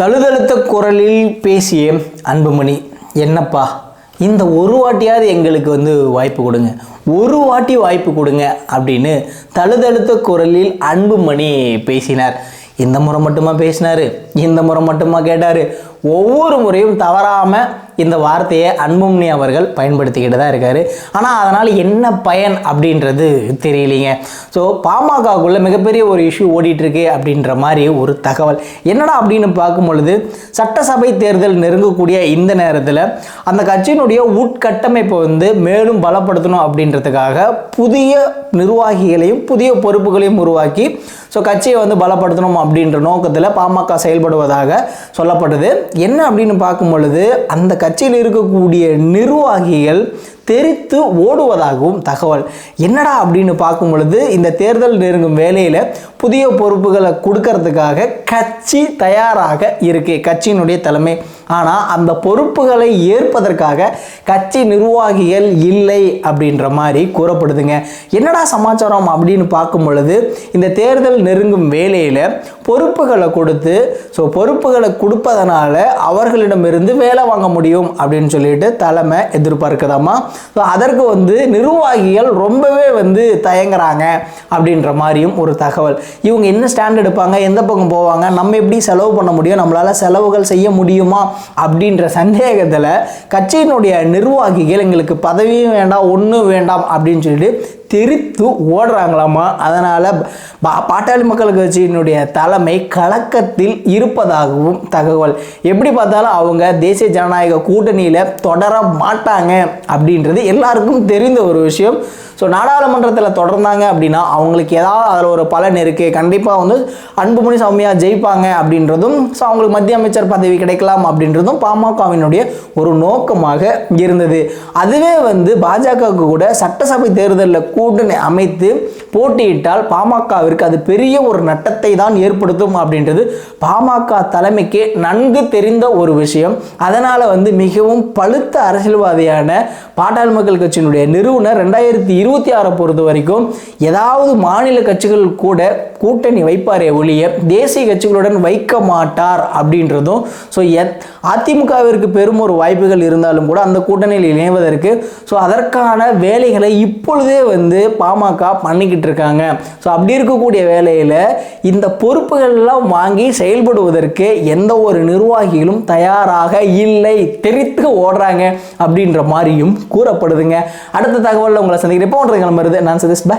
தழுதழுத்த குரலில் பேசிய அன்புமணி என்னப்பா இந்த ஒரு வாட்டியாவது எங்களுக்கு வந்து வாய்ப்பு கொடுங்க ஒரு வாட்டி வாய்ப்பு கொடுங்க அப்படின்னு தழுதழுத்த குரலில் அன்புமணி பேசினார். இந்த முறை மட்டுமா பேசினார்? இந்த முறை மட்டுமா கேட்டார்? ஒவ்வொரு முறையும் தவறாமல் இந்த வார்த்தையை அன்புமணி அவர்கள் பயன்படுத்திக்கிட்டு தான் இருக்காரு. ஆனால் அதனால் என்ன பயன் அப்படின்றது தெரியலீங்க. ஸோ பாமகக்குள்ள மிகப்பெரிய ஒரு இஷ்யூ ஓடிட்டுருக்கு அப்படின்ற மாதிரி ஒரு தகவல். என்னடா அப்படின்னு பார்க்கும் பொழுது சட்டசபை தேர்தல் நெருங்கக்கூடிய இந்த நேரத்தில் அந்த கட்சியினுடைய உட்கட்டமைப்பை வந்து மேலும் பலப்படுத்தணும் அப்படின்றதுக்காக புதிய நிர்வாகிகளையும் புதிய பொறுப்புகளையும் உருவாக்கி ஸோ கட்சியை வந்து பலப்படுத்தணும் அப்படின்ற நோக்கத்தில் பாமக செயல்படுவதாக சொல்லப்படுது. என்ன அப்படின்னு பார்க்கும் பொழுது அந்த கட்சியில் இருக்கக்கூடிய நிர்வாகிகள் தெரித்து ஓடுவதாகவும் தகவல். என்னடா அப்படின்னு பார்க்கும் பொழுது இந்த தேர்தல் நெருங்கும் வேலையில் புதிய பொறுப்புகளை கொடுக்கறதுக்காக கட்சி தயாராக இருக்கு கட்சியினுடைய தலைமை. ஆனால் அந்த பொறுப்புகளை ஏற்பதற்காக கட்சி நிர்வாகிகள் இல்லை அப்படின்ற மாதிரி கூறப்படுதுங்க. என்னடா சமாச்சாரம் அப்படின்னு பார்க்கும் பொழுது இந்த தேர்தல் நெருங்கும் வேலையில் பொறுப்புகளை கொடுத்து ஸோ பொறுப்புகளை கொடுப்பதனால அவர்களிடமிருந்து வேலை வாங்க முடியும் அப்படின்னு சொல்லிட்டு தலைமை எதிர்பார்க்குதாமா? ஸோ அதற்கு வந்து நிர்வாகிகள் ரொம்பவே வந்து தயங்குறாங்க அப்படின்ற மாதிரியும் ஒரு தகவல். இவங்க என்ன ஸ்டாண்ட் எடுப்பாங்க எந்த பக்கம் போவாங்க நம்ம எப்படி செலவு பண்ண முடியும் நம்மளால் செலவுகள் செய்ய முடியுமா அப்படின்ற சந்தேகத்தில் கட்சியினுடைய நிர்வாகிகள் எங்களுக்கு பதவியும் வேண்டாம் ஒன்றும் வேண்டாம் அப்படின்னு சொல்லிட்டு தெரித்து ஓடுறாங்களாமா? அதனால் பாட்டாளி மக்கள் கட்சியினுடைய தலைமை கலக்கத்தில் இருப்பதாகவும் தகவல். எப்படி பார்த்தாலும் அவங்க தேசிய ஜனநாயக கூட்டணியில் தொடர மாட்டாங்க அப்படின்றது எல்லாருக்கும் தெரிந்த ஒரு விஷயம். ஸோ நாடாளுமன்றத்தில் தொடர்ந்தாங்க அப்படின்னா அவங்களுக்கு ஏதாவது அதில் ஒரு பலன் இருக்குது கண்டிப்பாக வந்து அன்புமணி சௌமியா ஜெயிப்பாங்க அப்படின்றதும் ஸோ அவங்களுக்கு மத்திய அமைச்சர் பதவி கிடைக்கலாம் அப்படின்றதும் பாமகவினுடைய ஒரு நோக்கமாக இருந்தது. அதுவே வந்து பாஜகவுக்கு கூட சட்டசபை தேர்தலில் கூட்டணி அமைத்து போட்டியிட்டால் பாமகவிற்கு அது பெரிய ஒரு நட்டத்தை தான் ஏற்படுத்தும் அப்படின்றது பாமக தலைமைக்கு நன்கு தெரிந்த ஒரு விஷயம். அதனால் வந்து மிகவும் பழுத்த அரசியல்வாதியான பாட்டாளி மக்கள் கட்சியினுடைய நிறுவனர் ரெண்டாயிரத்தி இருபத்தி ஆறை பொறுத்த வரைக்கும் ஏதாவது மாநில கட்சிகள் கூட கூட்டணி வைப்பாரே ஒழிய தேசிய கட்சிகளுடன் வைக்க மாட்டார் அப்படின்றதும் ஸோ எத் அதிமுகவிற்கு பெரும் ஒரு வாய்ப்புகள் இருந்தாலும் கூட அந்த கூட்டணியில் இணைவதற்கு ஸோ அதற்கான வேலைகளை இப்பொழுதே வந்து வந்து பாமக பண்ணிக்கிட்டு இருக்காங்க ஸோ அப்படி இருக்கக்கூடிய வேலையில் இந்த பொறுப்புகள்லாம் வாங்கி செயல்படுவதற்கு எந்த ஒரு நிர்வாகிகளும் தயாராக இல்லை. தெரித்து ஓடுறாங்க அப்படின்ற மாதிரியும் கூறப்படுதுங்க. அடுத்த தகவலில் உங்களை சந்திக்கிறேன். போன்ற கிளம்புறது நான் சதீஷ். பை